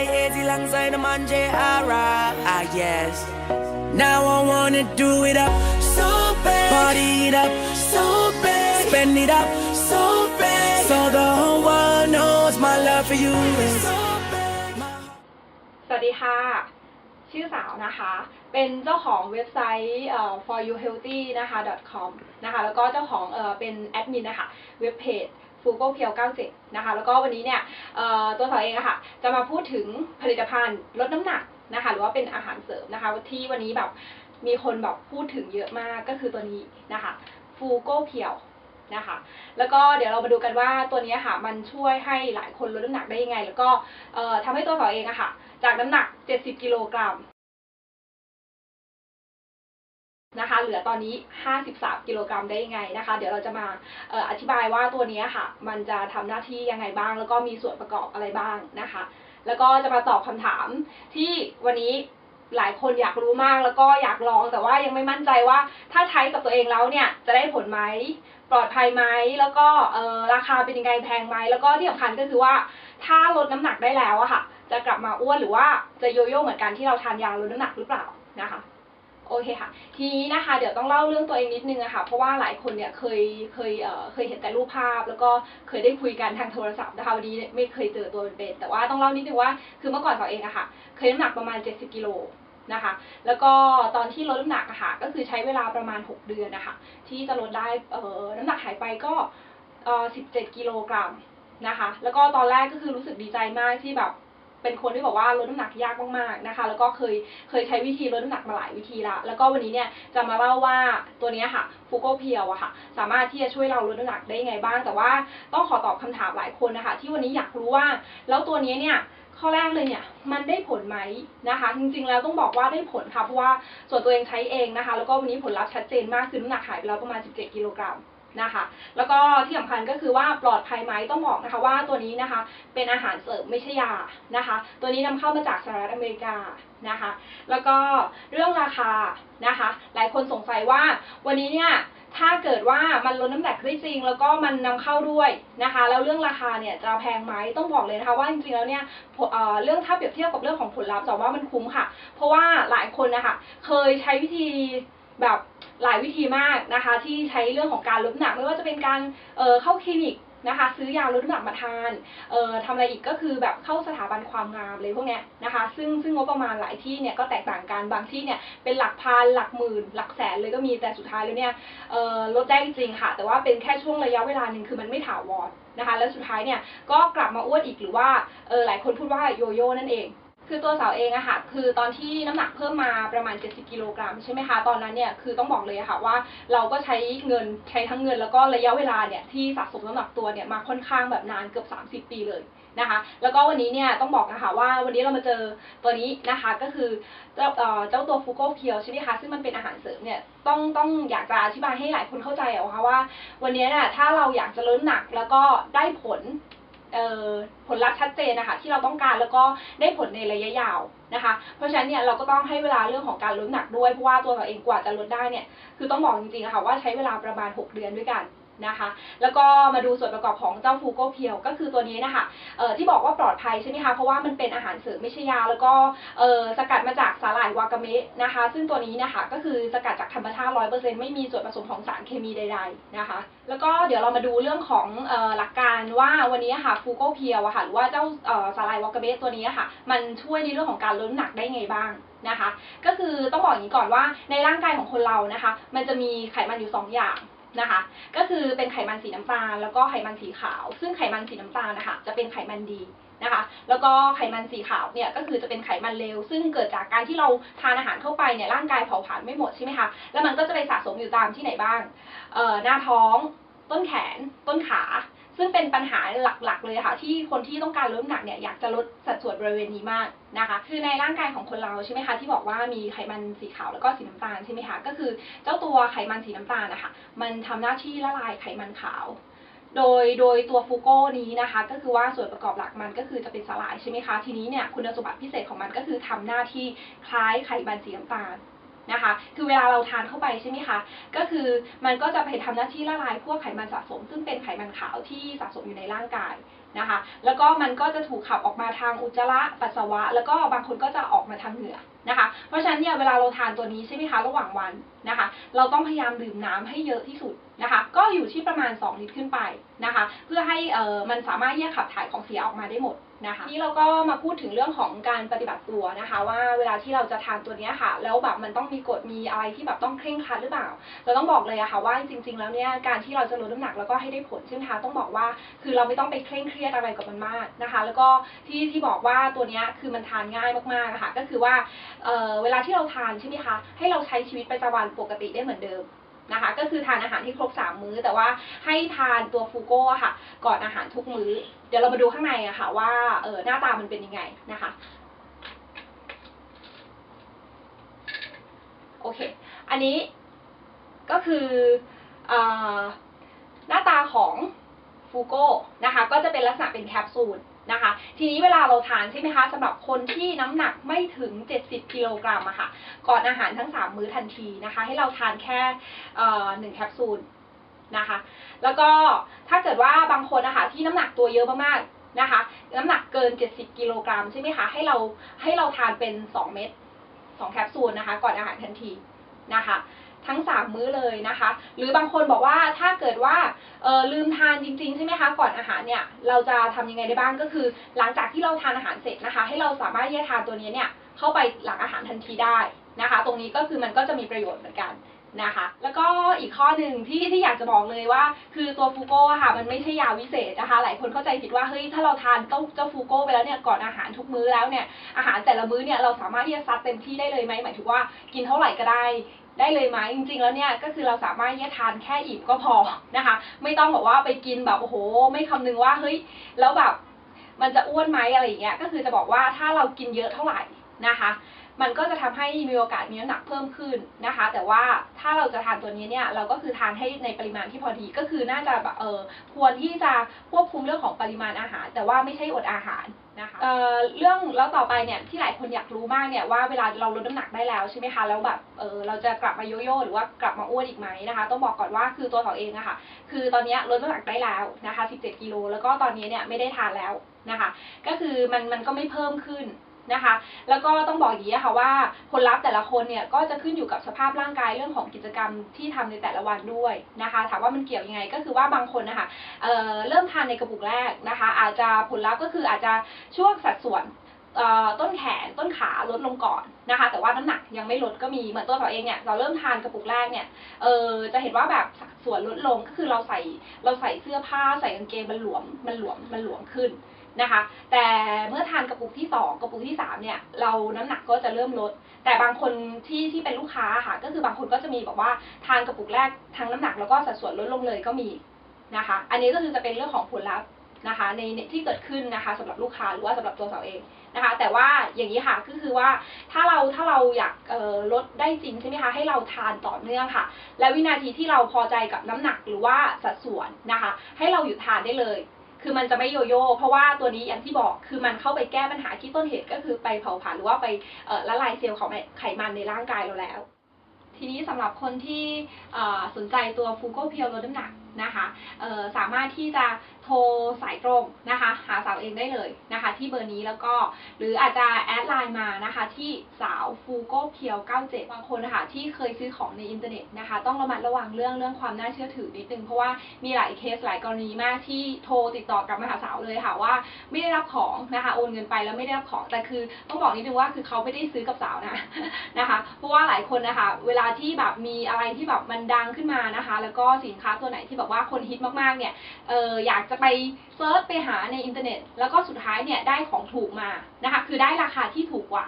Easy lang sa naman JR Ah yes Now I wanna do it up so bad Party it up so bad Spend it up so bad So the whole world knows my love for you is so bad สวัสดีค่ะ ชื่อสาวนะคะ เป็นเจ้าของเว็บไซต์เอ่อ for you healthy นะคะ .com นะคะ แล้วก็เจ้าของเอ่อเป็นแอดมินนะคะ เว็บเพจ f u g o p i e l 97 นะคะ แล้วก็วันนี้เนี่ยตัวสาวเองอะค่ะ จะมาพูดถึงผลิตภัณฑ์ลดน้ำหนักนะคะ หรือว่าเป็นอาหารเสริมนะคะที่วันนี้แบบมีคนแบบพูดถึงเยอะมากก็คือตัวนี้นะคะ f u g o p i e l นะคะ แล้วก็เดี๋ยวเรามาดูกันว่าตัวนี้ค่ะ มันช่วยให้หลายคนลดน้ำหนักได้ยังไง แล้วก็ทำให้ตัวสาวเองอะค่ะ จากน้ำหนัก 70 กิโลกรัม นะคะ เหลือตอนนี้ 53 กิโลกรัมได้ยังไงนะคะ เดี๋ยวเราจะมาอออธิบายว่าตัวนี้ค่ะ มันจะทำหน้าที่ยังไงบ้าง แล้วก็มีส่วนประกอบอะไรบ้างนะคะ แล้วก็จะมาตอบคำถามที่วันนี้หลายคนอยากรู้มากแล้วก็อยากลอง แต่ว่ายังไม่มั่นใจว่าถ้าใช้กับตัวเองแล้วเนี่ยจะได้ผลไหมปลอดภัยไหมแล้วก็ราคาเป็นยังไงแพงไหมแล้วก็ที่สำคัญก็คือว่าถ้าลดน้ำหนักได้แล้วอะค่ะ จะกลับมาอ้วนหรือว่าจะโยโย่เหมือนกันที่เราทานยาลดน้ำหนักหรือเปล่านะคะ โอเคค่ะ ทีนี้นะคะเดี๋ยวต้องเล่าเรื่องตัวเองนิดนึงอะค่ะเพราะว่าหลายคนเนี่ยเคยเคยเอ่อเคยเห็นแต่รูปภาพ แล้วก็เคยได้คุยกันทางโทรศัพท์นะคะวันนี้ไม่เคยเจอตัวเป็นๆแต่ว่าต้องเล่านิดนึงว่าคือเมื่อก่อนสาวเองอะค่ะ เคยน้ำหนักประมาณ 70กิโลนะคะ แล้วก็ตอนที่ลดน้ำหนักอะค่ะ ก็คือใช้เวลาประมาณ 6 เดือนนะคะที่จะลดได้เอ่อน้ำหนักหายไปก็เอ่อ17กิโลกรัมนะคะ แล้วก็ตอนแรกก็คือรู้สึกดีใจมากที่แบบ เป็นคนที่บอกว่าลดน้ำหนักยากมากๆนะคะ แล้วก็เคยเคยใช้วิธีลดน้ำหนักมาหลายวิธีละแล้วก็วันนี้เนี่ยจะมาเล่าว่าตัวเนี้ยค่ะฟูโกเพียวอะค่ะ สามารถที่จะช่วยเราลดน้ำหนักได้ยังไงบ้าง แต่ว่าต้องขอตอบคำถามหลายคนนะคะ ที่วันนี้อยากรู้ว่า แล้วตัวเนี้ยเนี่ยข้อแรกเลยเนี่ยมันได้ผลไหมนะคะ จริงๆแล้วต้องบอกว่าได้ผลค่ะเพราะว่าส่วนตัวเองใช้เองนะคะ แล้วก็วันนี้ผลลัพธ์ชัดเจนมากคือน้ำหนักหายไปแล้วประมาณ 17 กิโลกรัม นะคะ แล้วก็ที่สำคัญก็คือว่าปลอดภัยไหมต้องบอกนะคะว่าตัวนี้นะคะเป็นอาหารเสริมไม่ใช่ยานะคะ ตัวนี้นำเข้ามาจากสหรัฐอเมริกานะคะ แล้วก็เรื่องราคานะคะ หลายคนสงสัยว่าวันนี้เนี่ยถ้าเกิดว่ามันลดน้ำหนักได้จริง แล้วก็มันนำเข้าด้วยนะคะ แล้วเรื่องราคาเนี่ยจะแพงไหมต้องบอกเลยนะคะว่าจริงๆแล้วเนี่ยเอ่อเรื่องถ้าเปรียบเทียบกับเรื่องของผลลัพธ์แต่ว่ามันคุ้มค่ะ เพราะว่าหลายคนนะคะเคยใช้วิธี แบบหลายวิธีมากนะคะ ที่ใช้เรื่องของการลดน้ำหนักไม่ว่าจะเป็นการเเข้าคลินิกนะคะ ซื้อยาลดน้ำหนักมาทานเอ่อทำอะไรอีกก็คือแบบเข้าสถาบันความงามเลยพวกเนี้ยนะคะ ซึ่งซึ่งงบประมาณหลายที่เนี่ยก็แตกต่างกันบางที่เนี่ยเป็นหลักพันหลักหมื่น หลักแสนเลยก็มีแต่สุดท้ายแล้วเนี่ยเอ่อลดได้จริงค่ะ แต่ว่าเป็นแค่ช่วงระยะเวลาหนึ่งคือมันไม่ถาวรนะคะ แล้วสุดท้ายเนี่ยก็กลับมาอ้วนอีกหรือว่าเออหลายคนพูดว่าโยโย่นั่นเอง คือตัวสาวเองอะค่ะ คือตอนที่น้ำหนักเพิ่มมาประมาณ 70 กิโลกรัมใช่ไหมคะ ตอนนั้นเนี่ย คือต้องบอกเลยอะค่ะว่าเราก็ใช้เงินใช้ทั้งเงินแล้วก็ระยะเวลาเนี่ยที่สะสมน้ำหนักตัวเนี่ยมาค่อนข้างแบบนานเกือบ 30 ปีเลยนะคะ แล้วก็วันนี้เนี่ยต้องบอกนะคะว่าวันนี้เรามาเจอตัวนี้นะคะก็คือเจ้าเจ้าตัวฟูโกเพียวใช่ไหมคะ ซึ่งมันเป็นอาหารเสริมเนี่ยต้องต้องอยากจะอธิบายให้หลายคนเข้าใจอะค่ะว่า วันนี้เนี่ยถ้าเราอยากจะลดน้ำหนักแล้วก็ได้ผล ผลลัพธ์ชัดเจนนะคะที่เราต้องการแล้วก็ได้ผลในระยะยาวนะคะ เพราะฉะนั้นเนี่ยเราก็ต้องให้เวลาเรื่องของการลดหนักด้วยเพราะว่าตัวเราเองกว่าจะลดได้เนี่ยคือต้องบอกจริงๆค่ะว่าใช้เวลาประมาณ 6 เดือนด้วยกัน นะคะ แล้วก็มาดูส่วนประกอบของเจ้าฟูโกเพียว ก็คือตัวนี้นะคะที่บอกว่าปลอดภัยใช่ไหมคะเพราะว่ามันเป็นอาหารเสริมไม่ใช่ยา แล้วก็สกัดมาจากสาหร่ายวากาเมะนะคะ ซึ่งตัวนี้นะคะก็คือสกัดจากธรรมชาติ100%ไม่มีส่วนผสมของสารเคมีใด ๆนะคะ แล้วก็เดี๋ยวเรามาดูเรื่องของหลักการว่าวันนี้ค่ะฟูโกเพียวค่ะหรือว่าเจ้าสาหร่ายวากาเมะตัวนี้ค่ะ มันช่วยในเรื่องของการลดน้ำหนักได้ไงบ้างนะคะ ก็คือต้องบอกอย่างนี้ก่อนว่าในร่างกายของคนเรานะคะ มันจะมีไขมันอยู่สองอย่าง นะคะ ก็คือเป็นไขมันสีน้ำตาล แล้วก็ไขมันสีขาว ซึ่งไขมันสีน้ำตาลนะคะจะเป็นไขมันดีนะคะ แล้วก็ไขมันสีขาวเนี่ยก็คือจะเป็นไขมันเลวซึ่งเกิดจากการที่เราทานอาหารเข้าไปเนี่ยร่างกายเผาผลาญไม่หมดใช่ไหมคะแล้วมันก็จะไปสะสมอยู่ตามที่ไหนบ้างเอ่อหน้าท้อง ต้นแขน ต้นขา ซึ่งเป็นปัญหาหลักๆ เลยค่ะ ที่คนที่ต้องการลดน้ำหนักเนี่ยอยากจะลดสัดส่วนบริเวณนี้มากนะคะ คือในร่างกายของคนเราใช่ไหมคะที่บอกว่ามีไขมันสีขาวแล้วก็สีน้ำตาลใช่ไหมคะก็คือเจ้าตัวไขมันสีน้ำตาลนะคะมันทำหน้าที่ละลายไขมันขาว โดยโดยตัวฟูโก้นี้นะคะ ก็คือว่าส่วนประกอบหลักมันก็คือจะเป็นสลายใช่ไหมคะทีนี้เนี่ยคุณสมบัติพิเศษของมันก็คือทำหน้าที่คล้ายไขมันสีน้ำตาล นะคะ คือเวลาเราทานเข้าไปใช่ไหมคะ ก็คือมันก็จะไปทำหน้าที่ละลายพวกไขมันสะสม ซึ่งเป็นไขมันขาวที่สะสมอยู่ในร่างกายนะคะ แล้วก็มันก็จะถูกขับออกมาทางอุจจาระปัสสาวะ แล้วก็บางคนก็จะออกมาทางเหงื่อนะคะ เพราะฉะนั้นเนี่ยเวลาเราทานตัวนี้ใช่ไหมคะระหว่างวันนะคะ เราต้องพยายามดื่มน้ำให้เยอะที่สุดนะคะ ก็อยู่ที่ประมาณ 2 ลิตรขึ้นไปนะคะ เพื่อให้เอ่อมันสามารถแยกขับถ่ายของเสียออกมาได้หมดนะคะนี่เราก็มาพูดถึงเรื่องของการปฏิบัติตัวนะคะ ว่าเวลาที่เราจะทานตัวนี้ค่ะ แล้วแบบมันต้องมีกฎมีอะไรที่แบบต้องเคร่งครัดหรือเปล่า เราต้องบอกเลยอะค่ะว่าจริง ๆ แล้วเนี่ยการที่เราจะลดน้ำหนักแล้วก็ให้ได้ผลใช่ไหมคะต้องบอกว่าคือเราไม่ต้องไปเคร่งเครียดอะไรกับมันมากนะคะ แล้วก็ที่ที่บอกว่าตัวนี้คือมันทานง่ายมากๆะค่ะก็คือว่าเเวลาที่เราทานใช่ไหมคะให้เราใช้ชีวิตประจำวันปกติได้เหมือนเดิมนะคะ ก็คือทานอาหารที่ครบสามมื้อ แต่ว่าให้ทานตัวฟูโก้ค่ะ ก่อนอาหารทุกมื้อ เดี๋ยวเรามาดูข้างในอะค่ะว่าเออหน้าตามันเป็นยังไงนะคะโอเค อันนี้ก็คือเออหน้าตาของฟูโก้นะคะ ก็จะเป็นลักษณะเป็นแคปซูล นะคะ ทีนี้เวลาเราทานใช่ไหมคะสำหรับคนที่น้ำหนักไม่ถึง 70กิโลกรัมอะค่ะ ก่อนอาหารทั้ง 3 มื้อทันทีนะคะ ให้เราทานแค่หนึ่งแคปซูลนะคะ แล้วก็ถ้าเกิดว่าบางคนนะคะที่น้ำหนักตัวเยอะมากๆนะคะ น้ำหนักเกิน 70กิโลกรัมใช่ไหมคะให้เราให้เราทานเป็น 2 เม็ด2แคปซูลนะคะ ก่อนอาหารทันทีนะคะ ทั้ง 3 มื้อเลยนะคะ หรือบางคนบอกว่าถ้าเกิดว่าลืมทานจริงๆใช่ไหมคะก่อนอาหารเนี่ยเราจะทำยังไงได้บ้างก็คือ หลังจากที่เราทานอาหารเสร็จนะคะ ให้เราสามารถที่จะทานตัวนี้เนี่ยเข้าไปหลังอาหารทันทีได้นะคะ ตรงนี้ก็คือมันก็จะมีประโยชน์เหมือนกันนะคะ แล้วก็อีกข้อหนึ่งที่ที่อยากจะบอกเลยว่า คือตัวฟูโก้อะค่ะมันไม่ใช่ยาวิเศษนะคะ หลายคนเข้าใจผิดว่าเฮ้ยถ้าเราทานเจ้าเจ้าฟูโก้ไปแล้วเนี่ยก่อนอาหารทุกมื้อแล้วเนี่ยอาหารแต่ละมื้อเนี่ยเราสามารถที่จะซัดเต็มที่ได้เลยไหมหมายถึงว่ากินเท่าไหร่ก็ได้ ได้เลยไหมจริงๆ แล้วเนี่ยก็คือเราสามารถแยกทานแค่อิ่มก็พอนะคะ ไม่ต้องบอกว่าไปกินแบบโอ้โห ไม่คำนึงว่าเฮ้ยแล้วแบบมันจะอ้วนไหมอะไรอย่างเงี้ยก็คือจะบอกว่าถ้าเรากินเยอะเท่าไหร่ นะคะ มันก็จะทำให้มีโอกาสมีน้ำหนักเพิ่มขึ้นนะคะ แต่ว่าถ้าเราจะทานตัวนี้เนี่ยเราก็คือทานให้ในปริมาณที่พอดีก็คือน่าจะแบบเออควรที่จะควบคุมเรื่องของปริมาณอาหาร แต่ว่าไม่ใช่อดอาหารนะคะเออเรื่องแล้วต่อไปเนี่ยที่หลายคนอยากรู้มากเนี่ยว่าเวลาเราลดน้ำหนักได้แล้วใช่ไหมคะแล้วแบบเออเราจะกลับมาโยโย่หรือว่ากลับมาอ้วนอีกไหมนะคะ ต้องบอกก่อนว่าคือตัวเขาเองอะค่ะคือตอนนี้ลดน้ำหนักได้แล้วนะคะ 17 กิโลแล้วก็ตอนนี้เนี่ยไม่ได้ทานแล้วนะคะ ก็คือมันมันก็ไม่เพิ่มขึ้น นะคะ แล้วก็ต้องบอกอย่างนี้ค่ะว่าผลลัพธ์แต่ละคนเนี่ยก็จะขึ้นอยู่กับสภาพร่างกายเรื่องของกิจกรรมที่ทำในแต่ละวันด้วยนะคะ ถามว่ามันเกี่ยวยังไงก็คือว่าบางคนนะคะเเริ่มทานในกระปุกแรกนะคะ อาจจะผลลัพธ์ก็คืออาจจะช่วงสัดส่วนต้นแขนต้นขาลดลงก่อนนะคะ แต่ว่าน้ำหนักยังไม่ลดก็มีเหมือนตัวเราเองเนี่ยเราเริ่มทานกระปุกแรกเนี่ยเออจะเห็นว่าแบบสัดส่วนลดลงก็คือเราใส่เราใส่เสื้อผ้าใส่กางเกงมันหลวมมันหลวมมันหลวมขึ้น นะคะ แต่เมื่อทานกระปุกที่สองกระปุกที่สามเนี่ย เราน้ำหนักก็จะเริ่มลด แต่บางคนที่ที่เป็นลูกค้าค่ะ ก็คือบางคนก็จะมีบอกว่าทานกระปุกแรกทั้งน้ำหนักแล้วก็สัดส่วนลดลงเลยก็มีนะคะ อันนี้ก็คือจะเป็นเรื่องของผลลัพธ์นะคะในในที่เกิดขึ้นนะคะสำหรับลูกค้าหรือว่าสำหรับตัวเราเองนะคะ แต่ว่าอย่างนี้ค่ะก็คือว่าถ้าเราถ้าเราอยากลดได้จริงใช่ไหมคะให้เราทานต่อเนื่องค่ะ และวินาทีที่เราพอใจกับน้ำหนักหรือว่าสัดส่วนนะคะ ให้เราหยุดทานได้เลย คือมันจะไม่โยโย่เพราะว่าตัวนี้อย่างที่บอกคือมันเข้าไปแก้ปัญหาที่ต้นเหตุก็คือไปเผาผลาญหรือว่าไปละลายเซลล์ของไขมันในร่างกายเราแล้ว ทีนี้สำหรับคนที่สนใจตัวฟูโกเพียวลดน้ำหนัก นะคะสามารถที่จะโทรสายตรงนะคะ หาสาวเองได้เลยนะคะ ที่เบอร์นี้แล้วก็หรืออาจจะแอดไลน์มานะคะที่สาวฟูโกเพียว 97 บางคนนะคะที่เคยซื้อของในอินเทอร์เน็ตนะคะ ต้องระมัดระวังเรื่องเรื่องความน่าเชื่อถือนิดนึง เพราะว่ามีหลายเคสหลายกรณีมากที่โทรติดต่อกลับมาหาสาวเลยค่ะว่าไม่ได้รับของนะคะโอนเงินไปแล้วไม่ได้รับของแต่คือต้องบอกนิดนึงว่าคือเขาไม่ได้ซื้อกับสาวนะนะคะ เพราะว่าหลายคนนะคะ เวลาที่แบบมีอะไรที่แบบมันดังขึ้นมานะคะ แล้วก็สินค้าตัวไหนที่แบบว่าคนฮิตมากๆเนี่ยเอออยากจะไปเซิร์ชไปหาในอินเทอร์เน็ต แล้วก็สุดท้ายเนี่ยได้ของถูกมานะคะคือได้ราคาที่ถูกกว่า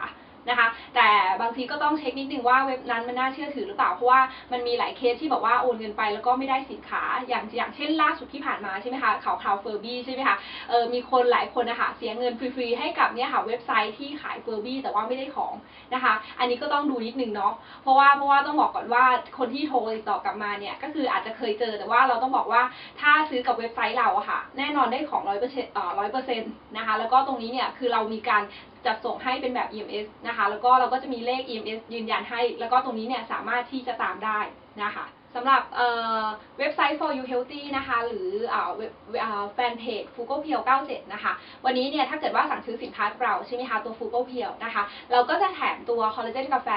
นะคะ แต่บางทีก็ต้องเช็คนิดนึงว่าเว็บนั้นมันน่าเชื่อถือหรือเปล่า เพราะว่ามันมีหลายเคสที่บอกว่าโอนเงินไปแล้วก็ไม่ได้สินค้า อย่างอย่างเช่นล่าสุดที่ผ่านมาใช่ไหมคะข่าวข่าวเฟอร์บี้ใช่ไหมคะ เออมีคนหลายคนนะคะเสียเงินฟรีๆให้กับเนี่ยค่ะเว็บไซต์ที่ขายเฟอร์บี้แต่ว่าไม่ได้ของนะคะ อันนี้ก็ต้องดูนิดนึงเนาะ เพราะว่าเพราะว่าต้องบอกก่อนว่าคนที่โทรติดต่อกลับมาเนี่ยก็คืออาจจะเคยเจอแต่ว่าเราต้องบอกว่าถ้าซื้อกับเว็บไซต์เราอะค่ะ แน่นอนได้ของร้อยเปอร์เซ็นต์ร้อยเปอร์เซ็นต์นะคะ แล้วก็ตรงนี้เนี่ยคือเรามีการ จัดส่งให้เป็นแบบ EMS นะคะ แล้วก็เราก็จะมีเลข EMS ยืนยันให้ แล้วก็ตรงนี้เนี่ยสามารถที่จะตามได้นะคะสำหรับเอ่อเว็บไซต์ for you healthy นะคะ หรือเว็บอ่าแฟนเพจ f u g o p e e l 97 นะคะ วันนี้เนี่ยถ้าเกิดว่าสั่งซื้อสินค้าเราใช่ไหมคะ ตัว f u g o p e e l นะคะ เราก็จะแถมตัวคอลลาเจนกาแฟ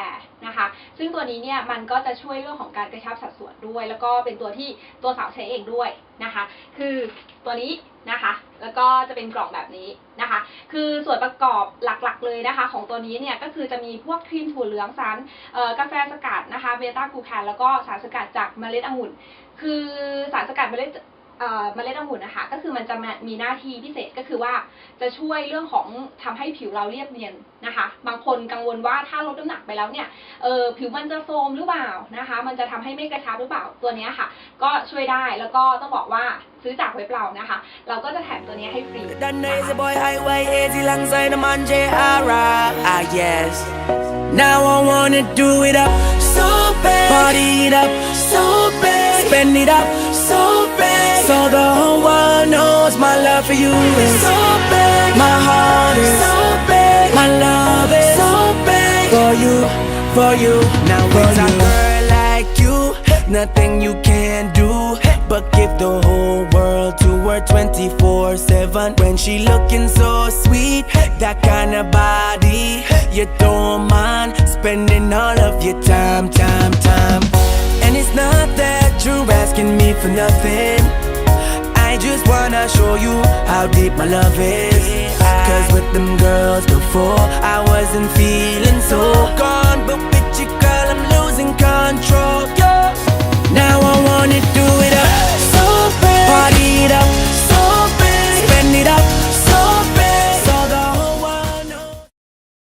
นะคะ ซึ่งตัวนี้เนี่ยมันก็จะช่วยเรื่องของการกระชับสัดส่วนด้วย แล้วก็เป็นตัวที่ตัวสาวใช้เองด้วย นะคะ คือตัวนี้นะคะ แล้วก็จะเป็นกล่องแบบนี้นะคะ คือส่วนประกอบหลักๆเลยนะคะ ของตัวนี้เนี่ยก็คือจะมีพวกครีมถั่วเหลืองสารกาแฟสกัดนะคะเบต้ากูแคนแล้วก็สารสกัดจากเมล็ดองุ่น คือสารสกัดเมล็ด เอ่อเมล็ดองุ่นนะคะ ก็คือมันจะมีหน้าที่พิเศษก็คือว่าจะช่วยเรื่องของทำให้ผิวเราเรียบเนียนนะคะ บางคนกังวลว่าถ้าลดน้ำหนักไปแล้วเนี่ยเออผิวมันจะโทรมหรือเปล่านะคะ มันจะทำให้ไม่กระชับหรือเปล่าตัวนี้ค่ะ ก็ช่วยได้แล้วก็ต้องบอกว่าซื้อจากเว็บเรานะคะ เราก็จะแถมตัวนี้ให้ฟรี That lazy boy highway 80 alongside the man J.R.A. Ah, yes. Now I wanna do it up so bad. Party it up so bad. Spend it up so bad. So the whole world knows my love for you is so bad. My heart is so bad. My love is so bad. For you, for you. Now with a girl like you, nothing you can do. But give the whole world to her 24 7 when she looking so sweet. That kind of body, you don't mind spending all of your time, time, time. And it's not that you're asking me for nothing. I just wanna show you how deep my love is. Cause with them girls before I wasn't feeling so gone But with you girl I'm losing control, yeah Now I wanna do it up. So Party it up.